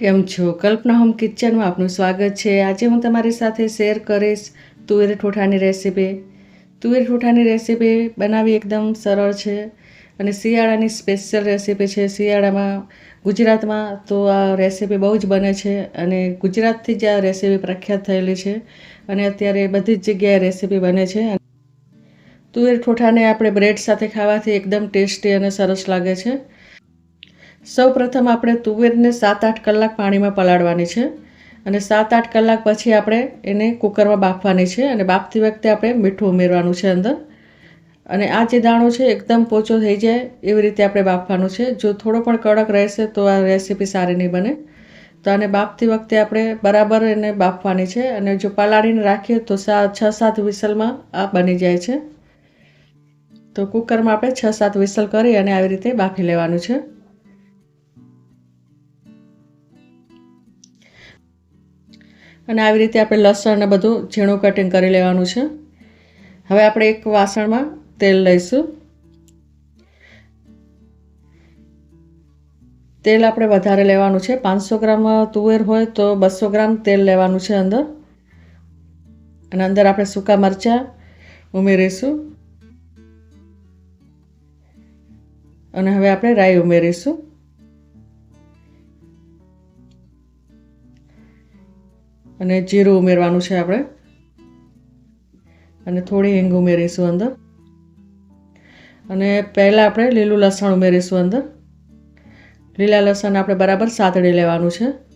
કેમ છો? કલ્પના હોમ કિચનમાં આપનું સ્વાગત છે. આજે હું તમારી સાથે શેર કરીશ તુવેર ઠોઠાની રેસીપી. તુવેર ઠોઠાની રેસીપી બનાવવી એકદમ સરળ છે અને શિયાળાની સ્પેશિયલ રેસીપી છે. શિયાળામાં, ગુજરાતમાં તો આ રેસીપી બહુ જ બને છે અને ગુજરાતથી જ આ રેસીપી પ્રખ્યાત થયેલી છે અને અત્યારે બધી જ જગ્યાએ રેસીપી બને છે. તુવેર ઠોઠાને આપણે બ્રેડ સાથે ખાવાથી એકદમ ટેસ્ટી અને સરસ લાગે છે. સૌ પ્રથમ આપણે તુવેરને સાત આઠ કલાક પાણીમાં પલાળવાની છે અને સાત આઠ કલાક પછી આપણે એને કુકરમાં બાફવાની છે અને બાફતી વખતે આપણે મીઠું ઉમેરવાનું છે અંદર. અને આ જે દાણો છે એકદમ પોચો થઈ જાય એવી રીતે આપણે બાફવાનું છે. જો થોડો પણ કડક રહેશે તો આ રેસીપી સારી નહીં બને. તો આને બાફતી વખતે આપણે બરાબર એને બાફવાની છે અને જો પલાળીને રાખીએ તો સા છ સાત વિસલમાં આ બની જાય છે. તો કુકરમાં આપણે છ સાત વિસલ કરી અને આવી રીતે બાફી લેવાનું છે. અને આવી રીતે આપણે લસણ ને બધું ઝીણું કટિંગ કરી લેવાનું છે. હવે આપણે એક વાસણમાં તેલ લઈશું. તેલ આપણે વધારે લેવાનું છે. પાંચસો ગ્રામ તુવેર હોય તો બસો ગ્રામ તેલ લેવાનું છે અંદર. અને અંદર આપણે સૂકા મરચાં ઉમેરીશું. અને હવે આપણે રાઈ ઉમેરીશું. અને જીરું ઉમેરવાનું છે આપણે. અને થોડી હિંગ ઉમેરીશું અંદર. અને પહેલાં આપણે લીલું લસણ ઉમેરીશું અંદર. લીલા લસણ આપણે બરાબર સાતડી લેવાનું છે.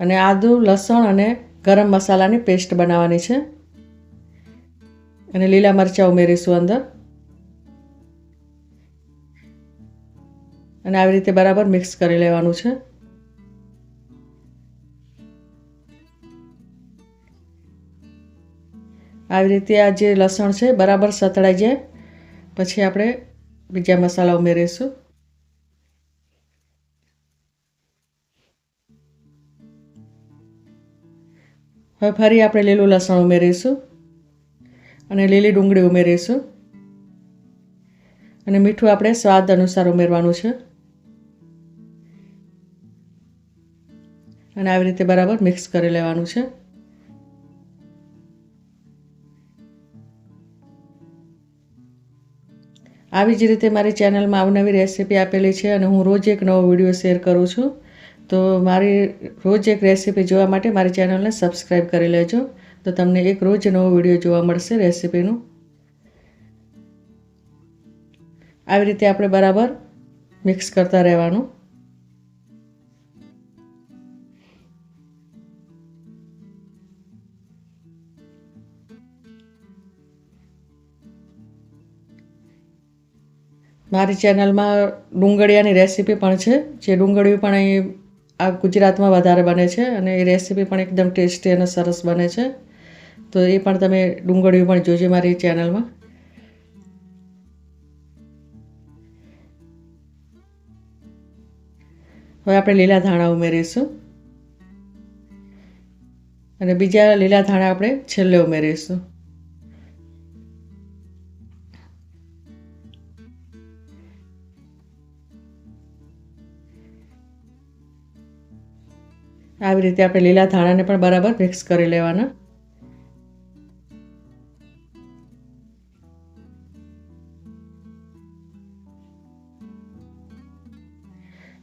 અને આદુ, લસણ અને ગરમ મસાલાની પેસ્ટ બનાવવાની છે. અને લીલા મરચાં ઉમેરીશું અંદર. અને આવી રીતે બરાબર મિક્સ કરી લેવાનું છે. આવી રીતે આ જે લસણ છે, બરાબર સતળાઈ જાય. પછી આપણે બીજા મસાલા ઉમેરીશું. હવે ફરી આપણે લીલું લસણ ઉમેરીશું અને લીલી ડુંગળી ઉમેરીશું. અને મીઠું આપણે સ્વાદ અનુસાર ઉમેરવાનું છે. અને આવી રીતે બરાબર મિક્સ કરી લેવાનું છે. આવી જ રીતે મારી ચેનલમાં અવનવી રેસીપી આપેલી છે અને હું રોજ એક નવો વીડિયો શેર કરું છું. તો મારી રોજ એક રેસીપી જોવા માટે મારી ચેનલને સબસ્ક્રાઈબ કરી લેજો. તો તમને એક રોજ નવો વીડિયો જોવા મળશે રેસીપીનું. આવી રીતે આપણે બરાબર મિક્સ કરતા રહેવાનું. મારી ચેનલમાં ડુંગળિયાની રેસીપી પણ છે. જે ડુંગળીયું પણ અહીં આ ગુજરાતમાં વધારે બને છે અને એ રેસીપી પણ એકદમ ટેસ્ટી અને સરસ બને છે. તો એ પણ તમે ડુંગળીઓ પણ જોજો મારી ચેનલમાં. હવે આપણે લીલા ધાણા ઉમેરીશું. અને બીજા લીલા ધાણા આપણે છેલ્લે ઉમેરીશું. આવી રીતે આપણે લીલા ધાણાને પણ બરાબર મિક્સ કરી લેવાના.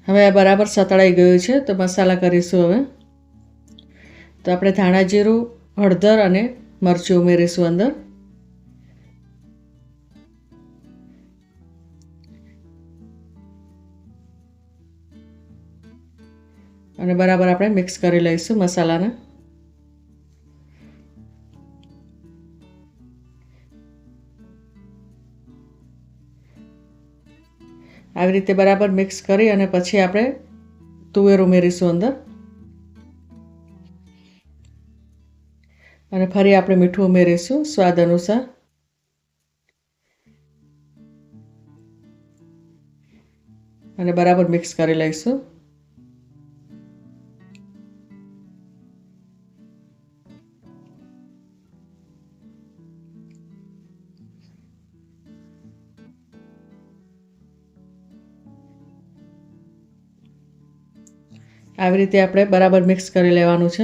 હવે આ બરાબર સતળાઈ ગયું છે, તો મસાલા કરીશું હવે. તો આપણે ધાણા જીરું, હળદર અને મરચું ઉમેરીશું અંદર. અને બરાબર આપણે મિક્સ કરી લઈશું મસાલાને. આવી રીતે બરાબર મિક્સ કરી અને પછી આપણે તુવેર ઉમેરીશું અંદર. અને ફરી આપણે મીઠું ઉમેરીશું સ્વાદ અનુસાર. અને બરાબર મિક્સ કરી લઈશું. આવી રીતે આપણે બરાબર મિક્સ કરી લેવાનું છે.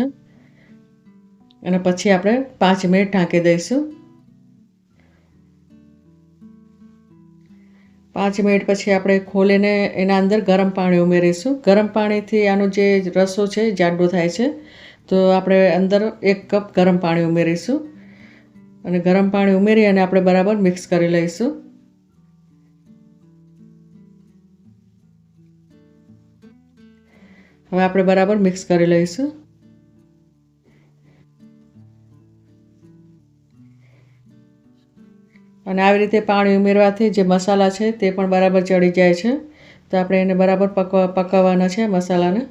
અને પછી આપણે પાંચ મિનિટ ઢાંકી દઈશું. પાંચ મિનિટ પછી આપણે ખોલીને એના અંદર ગરમ પાણી ઉમેરીશું. ગરમ પાણીથી આનો જે રસો છે જાડો થાય છે. તો આપણે અંદર એક કપ ગરમ પાણી ઉમેરીશું. અને ગરમ પાણી ઉમેરી અને આપણે બરાબર મિક્સ કરી લઈશું. હવે આપણે બરાબર મિક્સ કરી લઈશું. અને આવી રીતે પાણી ઉમેરવાથી જે મસાલા છે તે પણ બરાબર ચડી જાય છે. તો આપણે એને બરાબર પકવા, પકાવવાના છે મસાલાને.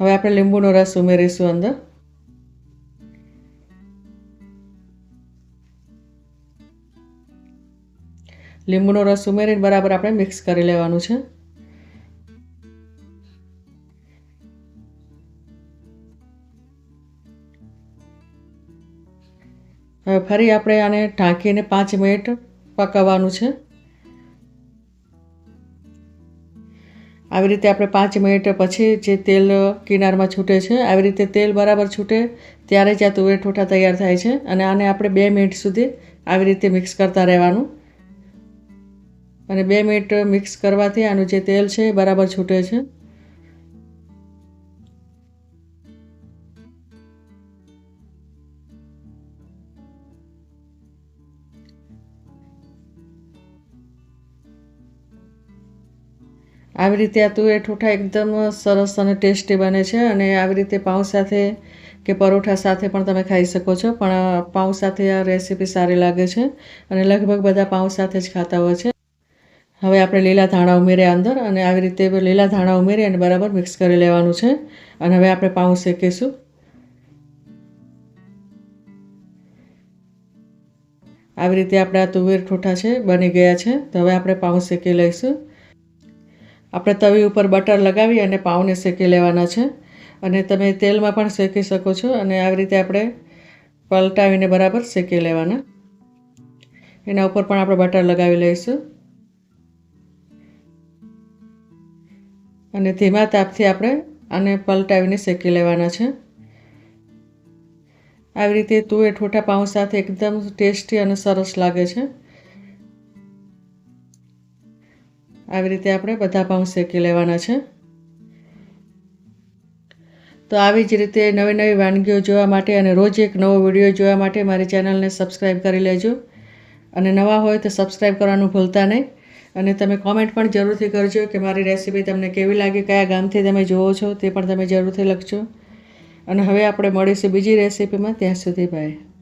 હવે આપણે લીંબુનો રસ ઉમેરીશું અંદર. લીંબુનો રસ ઉમેરીને બરાબર આપણે મિક્સ કરી લેવાનું છે. હવે ફરી આપણે આને ઢાંકીને પાંચ મિનિટ પકાવવાનું છે. આવી રીતે આપણે પાંચ મિનિટ પછી જે તેલ કિનારમાં છૂટે છે, આવી રીતે તેલ બરાબર છૂટે ત્યારે જ આ તુવેર ઠોઠા તૈયાર થાય છે અને આને આપણે બે મિનિટ સુધી આવી રીતે મિક્સ કરતા રહેવાનું. અને બે મિનિટ મિક્સ કરવાથી આનું જે તેલ છે એ બરાબર છૂટે છે. આવી રીતે આ તુવેર ઠૂઠા એકદમ સરસ અને ટેસ્ટી બને છે અને આવી રીતે પાઉં સાથે કે પરોઠા સાથે પણ તમે ખાઈ શકો છો, પણ પાઉં સાથે આ રેસીપી સારી લાગે છે અને લગભગ બધા પાઉં સાથે જ ખાતા હોય છે. હવે આપણે લીલા ધાણા ઉમેર્યા અંદર અને આવી રીતે લીલા ધાણા ઉમેરી અને બરાબર મિક્સ કરી લેવાનું છે. અને હવે આપણે પાઉં શેકીશું. આવી રીતે આપણે આ તુવેર ઠોઠા છે, બની ગયા છે. તો હવે આપણે પાઉં શેકી લઈશું. આપણે તવી ઉપર બટર લગાવી અને પાઉંને શેકી લેવાના છે. અને તમે તેલમાં પણ શેકી શકો છો અને આવી રીતે આપણે પલટાવીને બરાબર શેકી લેવાના. એના ઉપર પણ આપણે બટર લગાવી લઈશું. અને ધીમા તાપથી આપણે આને પલટાવીને શેકી લેવાના છે. આવી રીતે તુવેર ઠોઠા પાઉં સાથે એકદમ ટેસ્ટી અને સરસ લાગે છે. આવી રીતે આપણે બધા પાઉં શેકી લેવાના છે. તો આવી જ રીતે નવી નવી વાનગીઓ જોવા માટે અને રોજ એક નવો વીડિયો જોવા માટે મારી ચેનલને સબસ્ક્રાઈબ કરી લેજો. અને નવા હોય તો સબસ્ક્રાઈબ કરવાનું ભૂલતા નહીં. અને તમે કોમેન્ટ પણ જરૂરથી કરજો કે મારી રેસીપી તમને કેવી લાગી, કયા ગામથી તમે જુઓ છો તે પણ તમે જરૂરથી લખજો. અને હવે આપણે મળીશું બીજી રેસીપીમાં ત્યાં સુધી બાય